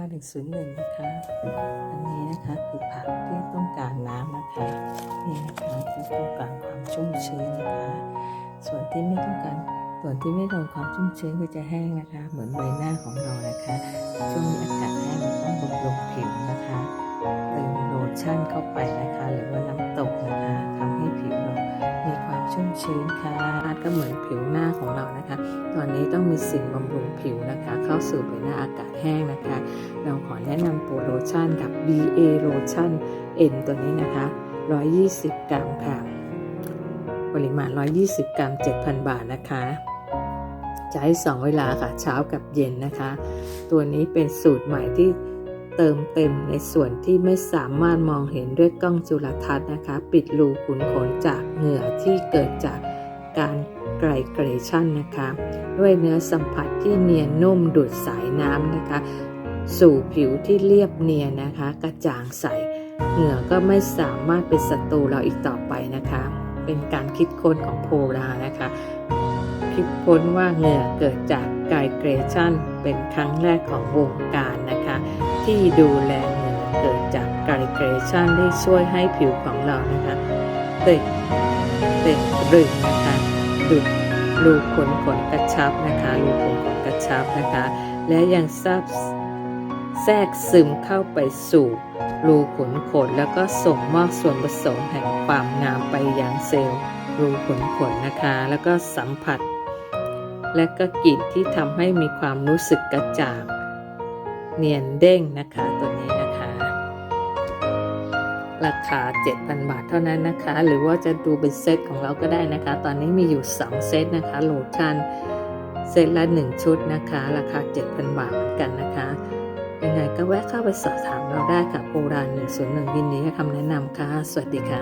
มาถึงศูนย์หนึ่งนะคะ อันนี้นะคะคือผักที่ต้องการน้ำนะคะ นี่นะคะที่ต้องการความชุ่มชื้นนะคะ ส่วนที่ไม่ต้องการส่วนที่ไม่โดนความชุ่มชื้นก็จะแห้งนะคะ เหมือนใบหน้าของเรานะคะ ช่วงนี้อากาศแห้งเราต้องบำรุงผิวนะคะเติมโลชั่นเข้าไปนะคะ หรือว่าน้ำตกนะคะทำให้ผิวเรามีความชุ่มชื้นค่ะก็เหมือนผิวหน้าของเรานะคะ ตอนนี้ต้องมีสิ่งบำรุงผิวนะคะ เข้าสู่ใบหน้าอากาศแห้งนะคะ เราขอแนะนำตัวโลชั่นกับ BA โลชั่น N ตัวนี้นะคะ 120 กรัมค่ะ ปริมาณ 120 กรัม 7,000 บาทนะคะให้2 เวลาค่ะ เช้ากับเย็นนะคะ ตัวนี้เป็นสูตรใหม่ที่เติมเต็มในส่วนที่ไม่สามารถมองเห็นด้วยกล้องจุลทรรศน์นะคะ ปิดรูขุนขนจากเหงื่อที่เกิดจากการไกลเกรชั่นนะคะ ด้วยเนื้อสัมผัสที่เนียนนุ่มดูดสายน้ำนะคะ สู่ผิวที่เรียบเนียนนะคะ กระจ่างใส เหงื่อก็ไม่สามารถเป็นศัตรูเราอีกต่อไปนะคะ เป็นการคิดค้นของโพลานะคะ คิดค้นว่าเหงื่อเกิดจากไกลเกรชั่นเป็นครั้งแรกของวงการนะคะ ที่ดูแลเหงื่อเกิดจากไกลเกรชั่นได้ช่วยให้ผิวของเรานะคะเต่งเต่งรึงนะคะดุดรูขนขนกระชับนะคะรูขนขนกระชับนะคะ และยังซับ แทรกซึมเข้าไปสู่รูขุนขนแล้วก็ส่งมอบส่วนผสมแห่งความงามไปยังเซลล์รูขุนขนนะคะ แล้วก็สัมผัส และก็กลิ่นที่ทำให้มีความรู้สึกกระจ่างเนียนเด้งนะคะตัวนี้นะคะ ราคา 7,000 บาทเท่านั้นนะคะ หรือว่าจะดูเป็นเซตของเราก็ได้นะคะ ตอนนี้มีอยู่ 2 เซตนะคะโลชั่นเซตละ 1 ชุดนะคะ ราคา 7,000 บาทเหมือนกันนะคะ ยังไงก็แวะเข้าไปสอบถามเราได้ค่ะโบราณ101ยินดีให้คำแนะนำค่ะ สวัสดีค่ะ